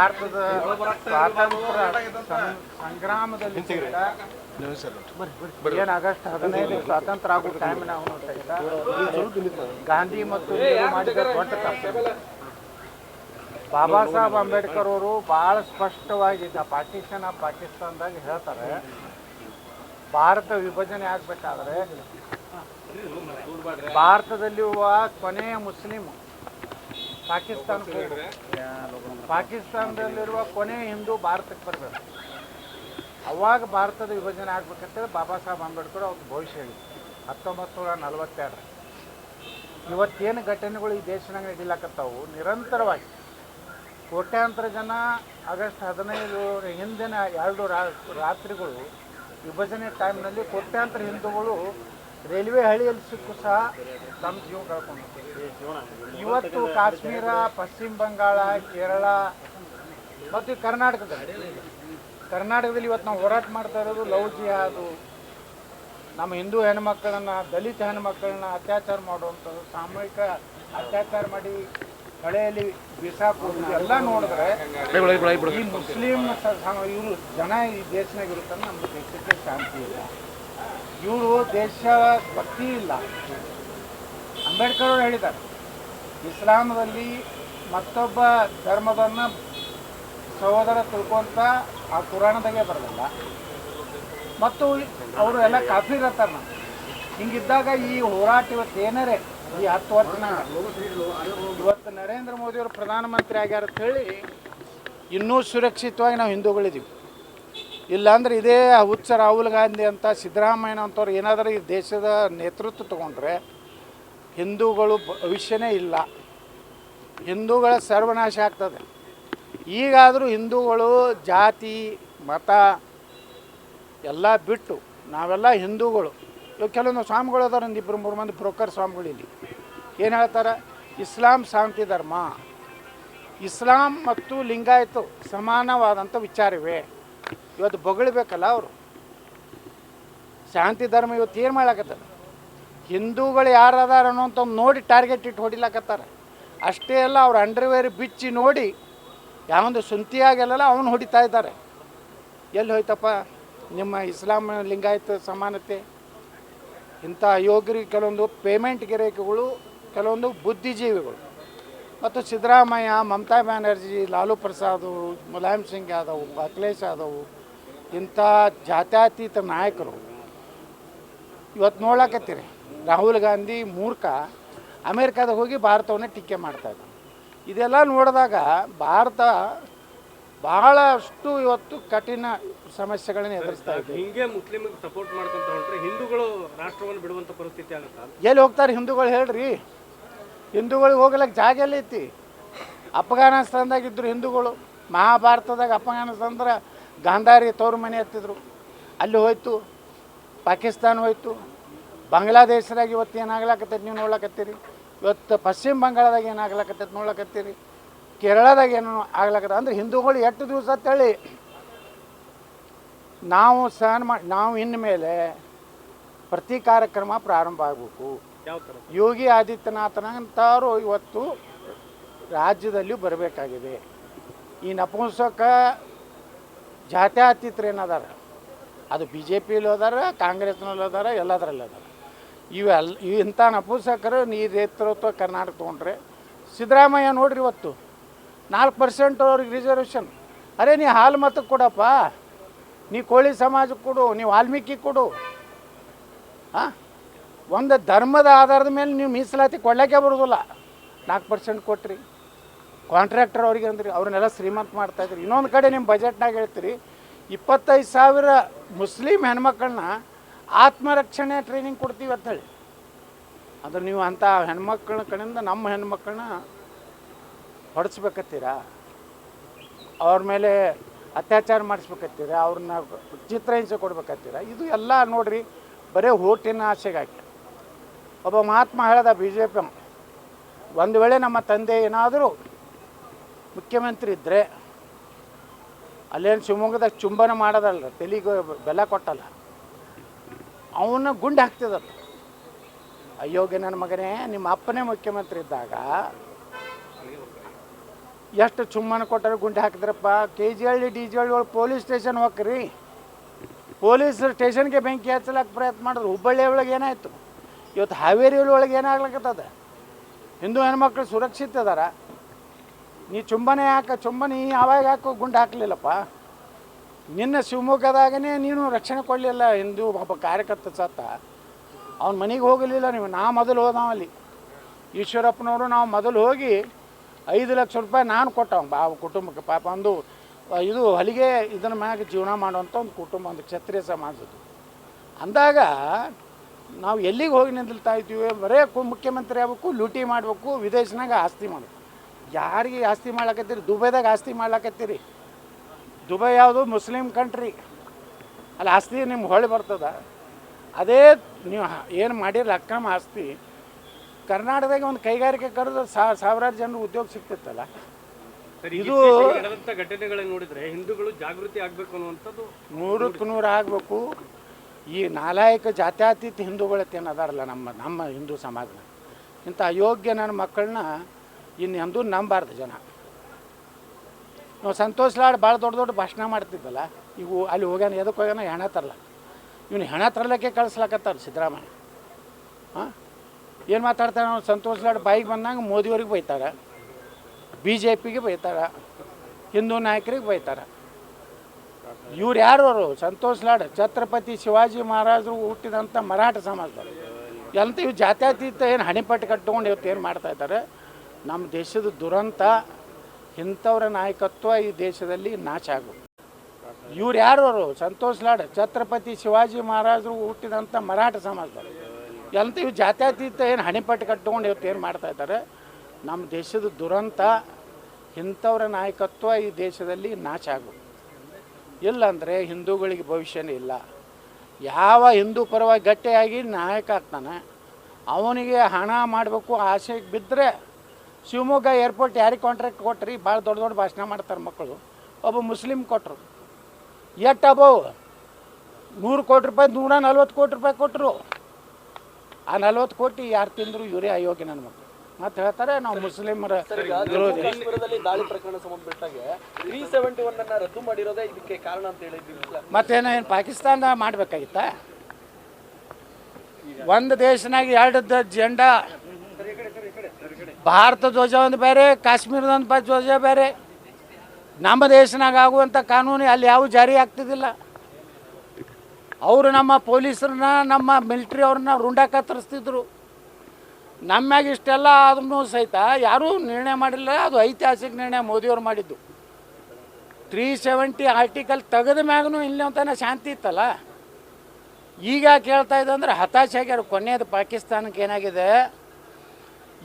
ಭಾರತದ ಸ್ವಾತಂತ್ರ್ಯ ಸಂಗ್ರಾಮದಲ್ಲಿ ಏನ್ ಏನು ಆಗಸ್ಟ್ ಹದಿನೈದು ಸ್ವಾತಂತ್ರ್ಯ ಆಗೋ ಟೈಮ್ ನಾವು ಗಾಂಧಿ ಮತ್ತು ನೆಹರು ಮಾಡಿದ ದೊಡ್ಡ ತಪ್ಪು. ಬಾಬಾ ಸಾಹೇಬ್ ಅಂಬೇಡ್ಕರ್ ಅವರು ಭಾಳ ಸ್ಪಷ್ಟವಾಗಿ ದ ಪಾಕಿಸ್ತಾನ ಆಫ್ ಪಾಕಿಸ್ತಾನದಾಗ ಹೇಳ್ತಾರೆ ಭಾರತ ವಿಭಜನೆ ಆಗಬೇಕಾದ್ರೆ ಭಾರತದಲ್ಲಿರುವ ಕೊನೆಯ ಮುಸ್ಲಿಂ ಪಾಕಿಸ್ತಾನಕ್ಕೆ ಹೋಗ್ಬೇಕು. ಪಾಕಿಸ್ತಾನದಲ್ಲಿರುವ ಕೊನೆ ಹಿಂದೂ ಭಾರತಕ್ಕೆ ಬರಬೇಕು. ಅವಾಗ ಭಾರತದ ವಿಭಜನೆ ಆಗ್ಬೇಕಂತೇಳಿ ಬಾಬಾ ಸಾಹೇಬ್ ಅಂಬೇಡ್ಕರ್ ಅವ್ರ ಭವಿಷ್ಯ ಹೇಳಿದ್ರು ಹತ್ತೊಂಬತ್ತು ನೂರ ನಲವತ್ತೆರಡು ಇವತ್ತೇನು ಘಟನೆಗಳು ಈ ದೇಶನಾಗ ನಡೀಲಾಕತ್ತಾವು? ನಿರಂತರವಾಗಿ. ಕೋಟ್ಯಾಂತರ ಜನ ಆಗಸ್ಟ್ ಹದಿನೈದು ಹಿಂದಿನ ಎರಡು ರಾ- ರಾತ್ರಿಗಳು ವಿಭಜನೆ ಟೈಮ್ನಲ್ಲಿ ಕೋಟ್ಯಾಂತರ ಹಿಂದೂಗಳು ರೈಲ್ವೆ ಹಳಿಯಲ್ಲಿ ಸಿಕ್ಕು ಸಹ ತಮ್ಮ ಜೀವ ಕಳ್ಕೊಂಡು ಇವತ್ತು ಕಾಶ್ಮೀರ, ಪಶ್ಚಿಮ ಬಂಗಾಳ, ಕೇರಳ ಮತ್ತು ಕರ್ನಾಟಕದಲ್ಲಿ. ಕರ್ನಾಟಕದಲ್ಲಿ ಇವತ್ತು ನಾವು ಹೋರಾಟ ಮಾಡ್ತಾ ಇರೋದು ಲವ್ ಜಿಹಾದು, ನಮ್ಮ ಹಿಂದೂ ಹೆಣ್ಮಕ್ಕಳನ್ನ ದಲಿತ ಹೆಣ್ಮಕ್ಕಳನ್ನ ಅತ್ಯಾಚಾರ ಮಾಡುವಂಥದ್ದು, ಸಾಮೂಹಿಕ ಅತ್ಯಾಚಾರ ಮಾಡಿ ಕಳೆಯಲ್ಲಿ ಬಿಸಾಕೋದು ಎಲ್ಲ ನೋಡಿದ್ರೆ ಈ ಮುಸ್ಲಿಂ ಇವರು ಜನ ಈ ದೇಶನಾಗ ಇರುತ್ತಂದ್ರೆ ನಮ್ಮ ದೇಶಕ್ಕೆ ಶಾಂತಿ ಇಲ್ಲ. ಇವರು ದೇಶ ಭಕ್ತಿ ಇಲ್ಲ. ಅಂಬೇಡ್ಕರ್ ಅವರು ಹೇಳಿದ್ದಾರೆ, ಇಸ್ಲಾಮದಲ್ಲಿ ಮತ್ತೊಬ್ಬ ಧರ್ಮವನ್ನು ಸಹೋದರ ತಿಳ್ಕೊಂತ ಆ ಪುರಾಣದಾಗೆ ಬರಲಿಲ್ಲ. ಮತ್ತು ಅವರು ಎಲ್ಲ ಕಾಫಿರ್ ಹತ್ತಾರ ಹಿಂಗಿದ್ದಾಗ ಈ ಹೋರಾಟ ಇವತ್ತು ಏನಾರೆ, ಈ ಹತ್ತು ವರ್ಷ ಇವತ್ತು ನರೇಂದ್ರ ಮೋದಿಯವರು ಪ್ರಧಾನಮಂತ್ರಿ ಆಗ್ಯಾರ ಹೇಳಿ ಇನ್ನೂ ಸುರಕ್ಷಿತವಾಗಿ ನಾವು ಹಿಂದೂಗಳಿದ್ದೀವಿ ಇಲ್ಲಾಂದ್ರೆ ಇದೇ ಹುಚ್ಚ ರಾಹುಲ್ ಗಾಂಧಿ ಅಂತ ಸಿದ್ದರಾಮಯ್ಯ ಅಂತವ್ರು ಏನಾದರೂ ಈ ದೇಶದ ನೇತೃತ್ವ ತಗೊಂಡ್ರೆ ಹಿಂದೂಗಳು ಭವಿಷ್ಯನೇ ಇಲ್ಲ. ಹಿಂದೂಗಳ ಸರ್ವನಾಶ ಆಗ್ತದೆ. ಈಗಾದರೂ ಹಿಂದೂಗಳು ಜಾತಿ, ಮತ ಎಲ್ಲ ಬಿಟ್ಟು ನಾವೆಲ್ಲ ಹಿಂದೂಗಳು. ಕೆಲವೊಂದು ಸ್ವಾಮಿಗಳು ಅದಾರ ಒಂದು ಇಬ್ಬರು ಮೂರು ಮಂದಿ ಬ್ರೋಕರ್ ಸ್ವಾಮಿಗಳು ಇಲ್ಲಿ. ಏನು ಹೇಳ್ತಾರೆ? ಇಸ್ಲಾಂ ಶಾಂತಿ ಧರ್ಮ. ಇಸ್ಲಾಂ ಮತ್ತು ಲಿಂಗಾಯತು ಸಮಾನವಾದಂಥ ವಿಚಾರವೇ. ಇವತ್ತು ಬೊಗಳಬೇಕಲ್ಲ ಅವರು. ಶಾಂತಿ ಧರ್ಮ ಇವತ್ತು ಏನು ಮಾಡ್ಲಾಕತ್ತದ ಹಿಂದೂಗಳು ಯಾರದಾರ ಅನ್ನೋಂಥ ನೋಡಿ ಟಾರ್ಗೆಟ್ ಇಟ್ಟು ಹೊಡಿಲಾಕತ್ತಾರ. ಅಷ್ಟೇ ಅಲ್ಲ, ಅವ್ರ ಅಂಡರ್ವೇರ್ ಬಿಚ್ಚಿ ನೋಡಿ ಯಾವೊಂದು ಸುಂತಿಯಾಗೆಲ್ಲ ಅವನು ಹೊಡಿತಾ ಇದ್ದಾರೆ. ಎಲ್ಲಿ ಹೋಯ್ತಪ್ಪ? ನಿಮ್ಮ ಇಸ್ಲಾಂ ಲಿಂಗಾಯತ ಸಮಾನತೆ. ಇಂಥ ಯೋಗ್ರಿ ಕೆಲವೊಂದು ಪೇಮೆಂಟ್ ಗಿರಾಕಿಗಳು, ಕೆಲವೊಂದು ಬುದ್ಧಿಜೀವಿಗಳು. ಮತ್ತು ಸಿದ್ದರಾಮಯ್ಯ, ಮಮತಾ ಬ್ಯಾನರ್ಜಿ, ಲಾಲು ಪ್ರಸಾದ್, ಮುಲಾಯಂ ಸಿಂಗ್ ಯಾದವ್, ಅಖಿಲೇಶ್ ಯಾದವ್, ಇಂಥ ಜಾತ್ಯಾತೀತ ನಾಯಕರು ಇವತ್ತು ನೋಡ್ಲಾಕತ್ತೀರಿ. ರಾಹುಲ್ ಗಾಂಧಿ ಮೂರ್ಖ ಅಮೇರಿಕಾದಾಗ ಹೋಗಿ ಭಾರತವನ್ನು ಟೀಕೆ ಮಾಡ್ತಾ ಇದ್ದ. ಇದೆಲ್ಲ ನೋಡಿದಾಗ ಭಾರತ ಬಹಳಷ್ಟು ಇವತ್ತು ಕಠಿಣ ಸಮಸ್ಯೆಗಳನ್ನ ಎದುರಿಸ್ತಾ ಇದೆ. ಹಿಂಗೆ ಮುಸ್ಲಿಮ್ ಸಪೋರ್ಟ್ ಮಾಡ್ಕೊಂತ ಹೊಂಟ್ರೆ ಹಿಂದೂಗಳು ರಾಷ್ಟ್ರವನ್ನು ಬಿಡುವಂತ ಪರಿಸ್ಥಿತಿ ಆಗುತ್ತೆ? ಎಲ್ಲಿ ಹೋಗ್ತಾರೆ ಹಿಂದೂಗಳು ಹೇಳ್ರಿ? ಹಿಂದೂಗಳಿಗೆ ಹೋಗ್ಲಿಕ್ಕೆ ಜಾಗ ಎಲ್ಲ ಐತಿ? ಅಫ್ಘಾನಿಸ್ತಾನದಾಗ ಇದ್ರು ಹಿಂದೂಗಳು ಮಹಾಭಾರತದಾಗ ಅಫ್ಘಾನಿಸ್ತಾನದ ಗಾಂಧಾರಿ ತವ್ರ ಮನೆ ಹತ್ತಿದ್ರು. ಅಲ್ಲಿ ಹೋಯ್ತು ಪಾಕಿಸ್ತಾನ ಹೋಯ್ತು ಬಾಂಗ್ಲಾದೇಶದಾಗ ಇವತ್ತು ಏನಾಗ್ಲಾಕತ್ತೈತಿ ನೀವು ನೋಡ್ಲಕತ್ತೀರಿ? ಇವತ್ತು ಪಶ್ಚಿಮ ಬಂಗಾಳದಾಗ ಏನಾಗ್ಲಾಕತ್ತೈತಿ ನೋಡ್ಲಕತ್ತೀರಿ? ಕೇರಳದಾಗ ಏನು ಆಗ್ಲಾಕತ್ತ ಅಂದ್ರೆ ಹಿಂದೂಗಳು ಎಷ್ಟು ದಿವಸ ತಳ್ಳಿ ನಾವು ಸಹನ ಮಾಡಿ ನಾವು ಇನ್ಮೇಲೆ ಪ್ರತಿ ಕಾರ್ಯಕ್ರಮ ಪ್ರಾರಂಭ ಆಗಬೇಕು. ಯೋಗಿ ಆದಿತ್ಯನಾಥನಂತವರು ಇವತ್ತು ರಾಜ್ಯದಲ್ಲಿ ಬರಬೇಕಾಗಿದೆ. ಈ ನಪುಂಸಕ ಜಾತ್ಯಾತೀತರು ಏನದಾರ ಅದು ಬಿ ಜೆ ಪಿಯಲ್ಲಿ ಅದಾರ ಕಾಂಗ್ರೆಸ್ನಲ್ಲಿ ಅದಾರ ಎಲ್ಲದರಲ್ಲಿ ಅದಾರ. ಇವೆಲ್ಲ ಇವು ಇಂಥ ನಪುಸಕರು ನೀ ನೇತೃತ್ವ ಕರ್ನಾಟಕ ತೊಗೊಂಡ್ರೆ. ಸಿದ್ದರಾಮಯ್ಯ ನೋಡ್ರಿ ಇವತ್ತು, ನಾಲ್ಕು ಪರ್ಸೆಂಟ್ ಅವ್ರಿಗೆ ರಿಸರ್ವೇಷನ್ ಅರೆ, ನೀ ಹಾಲು ಮತಕ್ಕೆ ಕೊಡಪ್ಪ. ನೀ ಕೋಳಿ ಸಮಾಜಕ್ಕೆ ಕೊಡು ನೀವು ವಾಲ್ಮೀಕಿ ಕೊಡು. ಹಾಂ ಒಂದು ಧರ್ಮದ ಆಧಾರದ ಮೇಲೆ ನೀವು ಮೀಸಲಾತಿ ಕೊಡ್ಲಿಕ್ಕೆ ಬರೋದಿಲ್ಲ. ನಾಲ್ಕು ಪರ್ಸೆಂಟ್ ಕೊಟ್ರಿ. ಕಾಂಟ್ರಾಕ್ಟರ್ ಅವ್ರಿಗೆ ಅಂದ್ರಿ, ಅವ್ರನ್ನೆಲ್ಲ ಶ್ರೀಮಂತ ಮಾಡ್ತಾಯಿದ್ರಿ ಇನ್ನೊಂದು ಕಡೆ ನಿಮ್ಮ ಬಜೆಟ್ನಾಗ ಹೇಳ್ತೀರಿ, ಇಪ್ಪತ್ತೈದು ಸಾವಿರ ಮುಸ್ಲಿಂ ಹೆಣ್ಮಕ್ಳನ್ನ ಆತ್ಮರಕ್ಷಣೆ ಟ್ರೈನಿಂಗ್ ಕೊಡ್ತೀವಿ ಅಂತ ಹೇಳಿ. ಅಂದ್ರೆ ನೀವು ಅಂಥ ಹೆಣ್ಮಕ್ಳ ಕಡೆಯಿಂದ ನಮ್ಮ ಹೆಣ್ಮಕ್ಳನ್ನ ಹೊಡೆಸ್ಬೇಕತ್ತೀರಾ? ಅವ್ರ ಮೇಲೆ ಅತ್ಯಾಚಾರ ಮಾಡಿಸ್ಬೇಕತ್ತೀರ? ಅವ್ರನ್ನ ಚಿತ್ರಹಿಂಸೆ ಕೊಡ್ಬೇಕತ್ತೀರ? ಇದು ಎಲ್ಲ ನೋಡ್ರಿ, ಬರೀ ಓಟಿನ ಆಸೆಗಾಗಿ. ಒಬ್ಬ ಮಹಾತ್ಮ ಹೇಳ್ದ ಬಿ ಜೆ ಪಿ ಒಂದು ವೇಳೆ ನಮ್ಮ ತಂದೆ ಏನಾದರೂ ಮುಖ್ಯಮಂತ್ರಿ ಇದ್ದರೆ ಅಲ್ಲೇನು ಶಿವಮೊಗ್ಗದಾಗ ಚುಂಬನ ಮಾಡೋದಲ್ಲ, ತೆಲಿಗೆ ಬೆಲ್ಲ ಕೊಟ್ಟಲ್ಲ ಅವನ್ನ ಗುಂಡು ಹಾಕ್ತಿದ್ದ ಅಯೋಗ್ಯ ನನ್ನ ಮಗನೇ, ನಿಮ್ಮ ಅಪ್ಪನೇ ಮುಖ್ಯಮಂತ್ರಿ ಇದ್ದಾಗ ಎಷ್ಟು ಚುಮ್ಮನ ಕೊಟ್ಟರೆ ಗುಂಡಿ ಹಾಕಿದ್ರಪ್ಪ? K G Halli D J Halli ಒಳಗೆ ಪೊಲೀಸ್ ಸ್ಟೇಷನ್ ಹೋಗ್ರಿ. ಪೊಲೀಸ್ ಸ್ಟೇಷನ್ಗೆ ಬೆಂಕಿ ಹಚ್ಚಲಕ್ಕೆ ಪ್ರಯತ್ನ ಮಾಡಿದ್ರು. ಹುಬ್ಬಳ್ಳಿ ಒಳಗೆ ಏನಾಯಿತು? ಇವತ್ತು ಹಾವೇರಿ ಒಳಗೆ ಏನಾಗ್ಲಕ್ಕತ್ತದ ಹಿಂದೂ ಹೆಣ್ಮಕ್ಳು ಸುರಕ್ಷಿತ ಅದಾರ. ನೀ ಚುಂಬನೆ ಯಾಕೆ ಚುಂಬನೆ ಯಾವಾಗ ಯಾಕೋ ಗುಂಡು ಹಾಕಲಿಲ್ಲಪ್ಪ. ನಿನ್ನ ಶಿವಮೊಗ್ಗದಾಗನೇ ನೀನು ರಕ್ಷಣೆ ಕೊಡಲಿಲ್ಲ ಹಿಂದೂ ಒಬ್ಬ ಕಾರ್ಯಕರ್ತ ಸತ್ತ. ಅವ್ನ ಮನೆಗೆ ಹೋಗಲಿಲ್ಲ ನೀವು, ನಾ ಮೊದಲು ಹೋದವ ಅಲ್ಲಿ. ಈಶ್ವರಪ್ಪನವರು ನಾವು ಮೊದಲು ಹೋಗಿ ಐದು ಲಕ್ಷ ರೂಪಾಯಿ ನಾನು ಕೊಟ್ಟವ ಬಾ ಕುಟುಂಬಕ್ಕೆ ಪಾಪ ಒಂದು, ಇದು ಹೊಲಿಗೆ ಇದನ್ನ ಮ್ಯಾಗ ಜೀವನ ಮಾಡುವಂಥ ಒಂದು ಕುಟುಂಬ, ಒಂದು ಕ್ಷತ್ರಿಯ ಸಮಾಜದ್ದು ಅಂದಾಗ ನಾವು ಎಲ್ಲಿಗೆ ಹೋಗಿ ನಿಂದಿಲ್ತಾ ಇದ್ದೀವಿ? ಬರೇ ಮುಖ್ಯಮಂತ್ರಿ ಆಗಬೇಕು, ಲೂಟಿ ಮಾಡಬೇಕು, ವಿದೇಶನಾಗ ಆಸ್ತಿ ಮಾಡಬೇಕು. ಯಾರಿಗೆ ಆಸ್ತಿ ಮಾಡ್ಲಕತ್ತೀರಿ? ದುಬೈದಾಗ ಆಸ್ತಿ ಮಾಡ್ಲಕತ್ತೀರಿ? ದುಬೈ ಯಾವುದು ಮುಸ್ಲಿಂ ಕಂಟ್ರಿ. ಅಲ್ಲಿ ಆಸ್ತಿ ನಿಮ್ಗೆ ಹೊಳೆ ಬರ್ತದ. ಅದೇ ನೀವು ಏನು ಮಾಡಿರಲ್ಲ ಅಕ್ರಮ ಆಸ್ತಿ ಕರ್ನಾಟಕದಾಗ ಒಂದು ಕೈಗಾರಿಕೆ ಕರೆದು ಸಾವಿರಾರು ಜನರು ಉದ್ಯೋಗ ಸಿಗ್ತಿತ್ತಲ್ಲ? ಇದು- ಘಟನೆಗಳನ್ನ ನೋಡಿದ್ರೆ ಹಿಂದೂಗಳು ಜಾಗೃತಿ ಆಗ್ಬೇಕು ಅನ್ನುವಂಥದ್ದು ನೂರಕ್ಕೆ ನೂರು ಆಗಬೇಕು. ಈ ನಾಲಾಯಕ ಜಾತ್ಯಾತೀತ ಹಿಂದೂಗಳ ಅದಾರಲ್ಲ ನಮ್ಮ ನಮ್ಮ ಹಿಂದೂ ಸಮಾಜನ? ಇಂಥ ಅಯೋಗ್ಯ ನನ್ನ ಮಕ್ಕಳನ್ನ ಇನ್ನು ಎಂದೂ ನಂಬಾರ್ದು ಜನ. ನಾವು ಸಂತೋಷ್ ಲಾಡ್ ಭಾಳ ದೊಡ್ಡ ದೊಡ್ಡ ಭಾಷಣ ಮಾಡ್ತಿದ್ದಲ್ಲ ಈಗ ಅಲ್ಲಿ ಹೋಗ್ಯಾನ ಎದಕ್ಕೆ ಹೋಗ್ಯಾನ ಹೆಣ ತರಲ್ಲ ಇವನು ಹೆಣ ತರಲಿಕ್ಕೆ ಕಳಿಸ್ಲಕತ್ತಾರ ಸಿದ್ದರಾಮಯ್ಯ. ಹಾಂ ಏನು ಮಾತಾಡ್ತಾರೆ ಅವ್ನು? ಸಂತೋಷ್ ಲಾಡ್ ಬಾಯಿಗೆ ಬಂದಂಗೆ ಮೋದಿಯವ್ರಿಗೆ ಬೈತಾರೆ ಬಿ ಜೆ ಪಿಗೆ ಬೈತಾರೆ ಹಿಂದೂ ನಾಯಕರಿಗೆ ಬೈತಾರೆ ಇವ್ರು ಯಾರು ಅವರು? ಸಂತೋಷ್ ಲಾಡ್, ಛತ್ರಪತಿ ಶಿವಾಜಿ ಮಹಾರಾಜರು ಹುಟ್ಟಿದಂಥ ಮರಾಠ ಸಮಾಜದವರು. ಎಂತ ಇವು ಜಾತ್ಯತೀತ ಏನು ಹಣಿಪಟ್ಟು ಕಟ್ಕೊಂಡು ಇವತ್ತು ಏನು ಮಾಡ್ತಾ ಇದ್ದಾರೆ? ನಮ್ಮ ದೇಶದ ದುರಂತ, ಇಂಥವ್ರ ನಾಯಕತ್ವ ಈ ದೇಶದಲ್ಲಿ ನಾಶ ಆಗು ಇವ್ರು ಯಾರು ಅವರು? ಸಂತೋಷ್ ಲಾಡ್, ಛತ್ರಪತಿ ಶಿವಾಜಿ ಮಹಾರಾಜರು ಹುಟ್ಟಿದಂಥ ಮರಾಠ ಸಮಾಜದಲ್ಲಿ ಎಂತ ಇವು ಜಾತ್ಯತೀತ ಏನು ಹಣಿಪಟ್ಟು ಕಟ್ಕೊಂಡು ಇವತ್ತು ಏನು ಮಾಡ್ತಾ ಇದ್ದಾರೆ? ನಮ್ಮ ದೇಶದ ದುರಂತ, ಇಂಥವ್ರ ನಾಯಕತ್ವ ಈ ದೇಶದಲ್ಲಿ ನಾಶ ಆಗು ಇಲ್ಲಾಂದರೆ ಹಿಂದೂಗಳಿಗೆ ಭವಿಷ್ಯನೇ ಇಲ್ಲ. ಯಾವ ಹಿಂದೂ ಪರವಾಗಿ ಗಟ್ಟಿಯಾಗಿ ನಾಯಕ ಆಗ್ತಾನೆ, ಅವನಿಗೆ ಹಣ ಮಾಡಬೇಕು ಆಸೆಗೆ ಬಿದ್ದರೆ ಶಿವಮೊಗ್ಗ ಏರ್ಪೋರ್ಟ್ ಯಾರಿಗೆ ಕಾಂಟ್ರಾಕ್ಟ್ ಕೊಟ್ರಿ? ಭಾಳ ದೊಡ್ಡ ದೊಡ್ಡ ಭಾಷಣ ಮಾಡ್ತಾರೆ ಮಕ್ಕಳು. ಒಬ್ಬ ಮುಸ್ಲಿಮ್ ಕೊಟ್ಟರು ಎಷ್ಟು ಅಬೋ? ನೂರು ಕೋಟಿ ರೂಪಾಯಿ ನೂರ ನಲ್ವತ್ತು ಕೋಟಿ ರೂಪಾಯಿ ಕೊಟ್ಟರು ಆ ನಲ್ವತ್ತು ಕೋಟಿ ಯಾರು ತಿಂದರು ಇವರೇ ಅಯೋಗ್ಯ ನನ್ನ ಮಕ್ಕಳು ಮತ್ತೆ ಹೇಳ್ತಾರೆ ನಾವು ಮುಸ್ಲಿಮರ ವಿರೋಧಿ. ದಾಳಿ ಪ್ರಕರಣ ಸಂಬಂಧಪಟ್ಟಾಗೆ ತ್ರೀ ಸೆವೆಂಟಿ ಒನ್ ಅನ್ನ ರದ್ದು ಮಾಡಿರೋದೇ ಇದಕ್ಕೆ ಕಾರಣ ಅಂತ ಹೇಳಿದ್ದೀವಿ ಮತ್ತೇನೋ ಏನು ಪಾಕಿಸ್ತಾನ ಮಾಡಬೇಕಾಗಿತ್ತ? ಒಂದು ದೇಶನಾಗ ಎರಡು ಜೆಂಡಾ. ಭಾರತ ಧ್ವಜ ಒಂದು ಬೇರೆ ಕಾಶ್ಮೀರದ ಒಂದು ಧ್ವಜ ಬೇರೆ. ನಮ್ಮ ದೇಶನಾಗ ಆಗುವಂಥ ಕಾನೂನು ಅಲ್ಲಿ ಯಾವ ಜಾರಿ ಆಗ್ತಿದ್ದಿಲ್ಲ. ಅವರು ನಮ್ಮ ಪೊಲೀಸರನ್ನ, ನಮ್ಮ ಮಿಲಿಟ್ರಿ ಅವ್ರನ್ನ ರುಂಡ ಕತ್ತರಿಸ್ತಿದ್ರು ನಮ್ಮ್ಯಾಗ ಇಷ್ಟೆಲ್ಲ ಆದ್ರೂ ಸಹಿತ ಯಾರೂ ನಿರ್ಣಯ ಮಾಡಿಲ್ಲ, ಅದು ಐತಿಹಾಸಿಕ ನಿರ್ಣಯ ಮೋದಿಯವ್ರು ಮಾಡಿದ್ದು. ತ್ರೀ ಸೆವೆಂಟಿ ಆರ್ಟಿಕಲ್ ತೆಗೆದ ಮ್ಯಾಗೂ ಇಲ್ಲಿ ಶಾಂತಿ ಇತ್ತಲ್ಲ. ಈಗ ಕೇಳ್ತಾ ಇದೆ ಅಂದ್ರೆ ಹತಾಶೆ ಆಗ್ಯಾರ ಕೊನೆಯದು ಪಾಕಿಸ್ತಾನಕ್ಕೆ ಏನಾಗಿದೆ.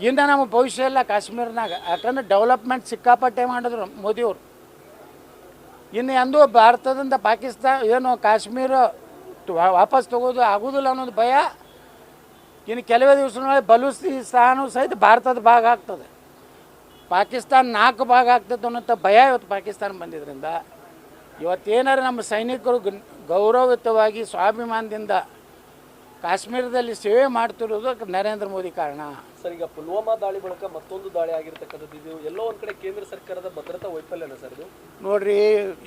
ಇನ್ನು ನಮ್ಮ ಭವಿಷ್ಯ ಎಲ್ಲ ಕಾಶ್ಮೀರ್ನಾಗ, ಯಾಕಂದ್ರೆ ಡೆವಲಪ್ಮೆಂಟ್ ಸಿಕ್ಕಾಪಟ್ಟೆ ಮಾಡಿದ್ರು ಮೋದಿಯವರು. ಇನ್ನು ಎಂದು ಭಾರತದಿಂದ ಪಾಕಿಸ್ತಾನ, ಏನು ಕಾಶ್ಮೀರ ವಾಪಸ್ ತಗೋದು ಆಗೋದಿಲ್ಲ ಅನ್ನೋದು ಭಯ. ಇನ್ನು ಕೆಲವೇ ದಿವಸದೊಳಗೆ ಬಲೂಚಿಸ್ತಾನು ಸಹಿತ ಭಾರತದ ಭಾಗ ಆಗ್ತದೆ. ಪಾಕಿಸ್ತಾನ ನಾಲ್ಕು ಭಾಗ ಆಗ್ತದೆ ಅನ್ನೋಂಥ ಭಯ ಇವತ್ತು ಪಾಕಿಸ್ತಾನ ಬಂದಿದ್ದರಿಂದ ಇವತ್ತೇನಾರು ನಮ್ಮ ಸೈನಿಕರು ಗೌರವಯುತವಾಗಿ ಸ್ವಾಭಿಮಾನದಿಂದ ಕಾಶ್ಮೀರದಲ್ಲಿ ಸೇವೆ ಮಾಡ್ತಿರೋದು ನರೇಂದ್ರ ಮೋದಿ ಕಾರಣ. ಸರ್ ಈಗ ಪುಲ್ವಾಮಾ ದಾಳಿ ಬಳಿಕ ಮತ್ತೊಂದು ದಾಳಿ ಆಗಿರ್ತಕ್ಕಂಥದ್ದು ಇದು ಎಲ್ಲೋ ಒಂದು ಕಡೆ ಕೇಂದ್ರ ಸರ್ಕಾರದ ಭದ್ರತಾ ವೈಫಲ್ಯನ ಸರ್ ಇದು? ನೋಡ್ರಿ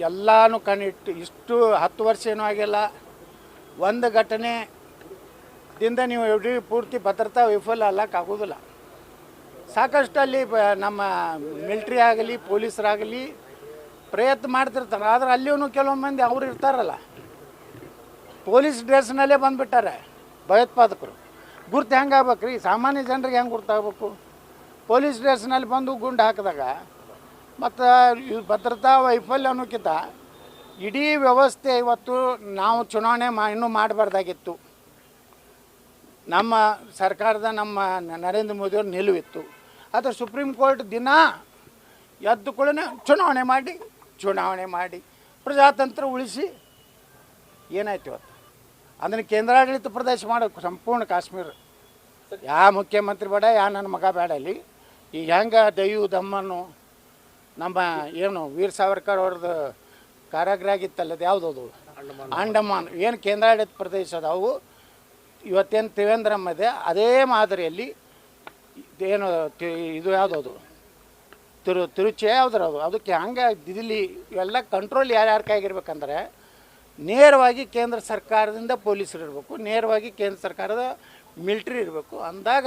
ಎಲ್ಲಾನು ಕಣ್ಣಿಟ್ಟು ಇಷ್ಟು ಹತ್ತು ವರ್ಷ ಏನೂ ಆಗಿಲ್ಲ. ಒಂದು ಘಟನೆ ದಿಂದ ನೀವು ಇಡೀ ಪೂರ್ತಿ ಭದ್ರತಾ ವೈಫಲ್ಯ ಅಲ್ಲಕ್ಕಾಗೋದಿಲ್ಲ ಸಾಕಷ್ಟು ಅಲ್ಲಿ ನಮ್ಮ ಮಿಲ್ಟ್ರಿ ಆಗಲಿ ಪೊಲೀಸರಾಗಲಿ ಪ್ರಯತ್ನ ಮಾಡ್ತಿರ್ತಾರೆ. ಆದ್ರೆ ಅಲ್ಲಿಯೂ ಕೆಲವೊಂದು ಮಂದಿ ಅವರು ಇರ್ತಾರಲ್ಲ. ಪೊಲೀಸ್ ಡ್ರೆಸ್ನಲ್ಲೇ ಬಂದುಬಿಟ್ಟಾರೆ. ಭಯೋತ್ಪಾದಕರು. ಗುರ್ತು ಹೆಂಗೆ ರೀ ಸಾಮಾನ್ಯ ಜನರಿಗೆ ಹೆಂಗೆ ಗುರ್ತಾಗಬೇಕು ಪೊಲೀಸ್ ಸ್ಟೇಷನಲ್ಲಿ ಬಂದು ಗುಂಡು ಹಾಕಿದಾಗ, ಮತ್ತು ಭದ್ರತಾ ವೈಫಲ್ಯ ಅನ್ನೋಕ್ಕಿಂತ ಇಡೀ ವ್ಯವಸ್ಥೆ ಇವತ್ತು ನಾವು ಚುನಾವಣೆ ಮಾ, ಇನ್ನೂ ಮಾಡಬಾರ್ದಾಗಿತ್ತು. ನಮ್ಮ ಸರ್ಕಾರದ ನಮ್ಮ ನರೇಂದ್ರ ಮೋದಿಯವ್ರ ನಿಲುವಿತ್ತು. ಆದರೆ ಸುಪ್ರೀಂ ಕೋರ್ಟ್ ದಿನ ಎದ್ದು ಕೂಡ ಚುನಾವಣೆ ಮಾಡಿ ಚುನಾವಣೆ ಮಾಡಿ ಪ್ರಜಾತಂತ್ರ ಉಳಿಸಿ ಏನಾಯ್ತು ಇವತ್ತು? ಅದನ್ನು ಕೇಂದ್ರಾಡಳಿತ ಪ್ರದೇಶ ಮಾಡಬೇಕು ಸಂಪೂರ್ಣ ಕಾಶ್ಮೀರ. ಯಾ ಮುಖ್ಯಮಂತ್ರಿ ಬೇಡ ಯಾ ನನ್ನ ಮಗ ಬೇಡ ಅಲ್ಲಿ ಈಗ ಹೆಂಗೆ ದಯು ದಮ್ಮನ್ನು ನಮ್ಮ ಏನು ವೀರ್ ಸಾವರ್ಕರ್ ಅವ್ರದ್ದು ಕಾರಾಗೃಹ ಆಗಿತ್ತಲ್ಲ ಅದು ಯಾವುದದು? ಅಂಡಮಾನ್. ಏನು ಕೇಂದ್ರಾಡಳಿತ ಪ್ರದೇಶ ಅದಾವು ಇವತ್ತೇನು ತ್ರಿವೇಂದ್ರಂ ಇದೆ ಅದೇ ಮಾದರಿಯಲ್ಲಿ ಏನು ಇದು ಯಾವುದದು? ತಿರು ತಿರುಚಿ ಯಾವ್ದ್ರ ಅದು ಅದಕ್ಕೆ ಹಂಗೆ ದಿಲ್ಲಿ ಇವೆಲ್ಲ ಕಂಟ್ರೋಲ್ ಯಾರ್ಯಾರ ಕೈಗಿರ್ಬೇಕಂದ್ರೆ ನೇರವಾಗಿ ಕೇಂದ್ರ ಸರ್ಕಾರದಿಂದ ಪೊಲೀಸರು ಇರಬೇಕು, ನೇರವಾಗಿ ಕೇಂದ್ರ ಸರ್ಕಾರದ ಮಿಲ್ಟ್ರಿ ಇರಬೇಕು. ಅಂದಾಗ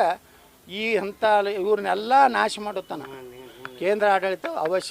ಈ ಅಂಥ ಇವ್ರನ್ನೆಲ್ಲ ನಾಶ ಮಾಡುತ್ತಾನೆ ಕೇಂದ್ರ ಆಡಳಿತ ಅವಶ್ಯ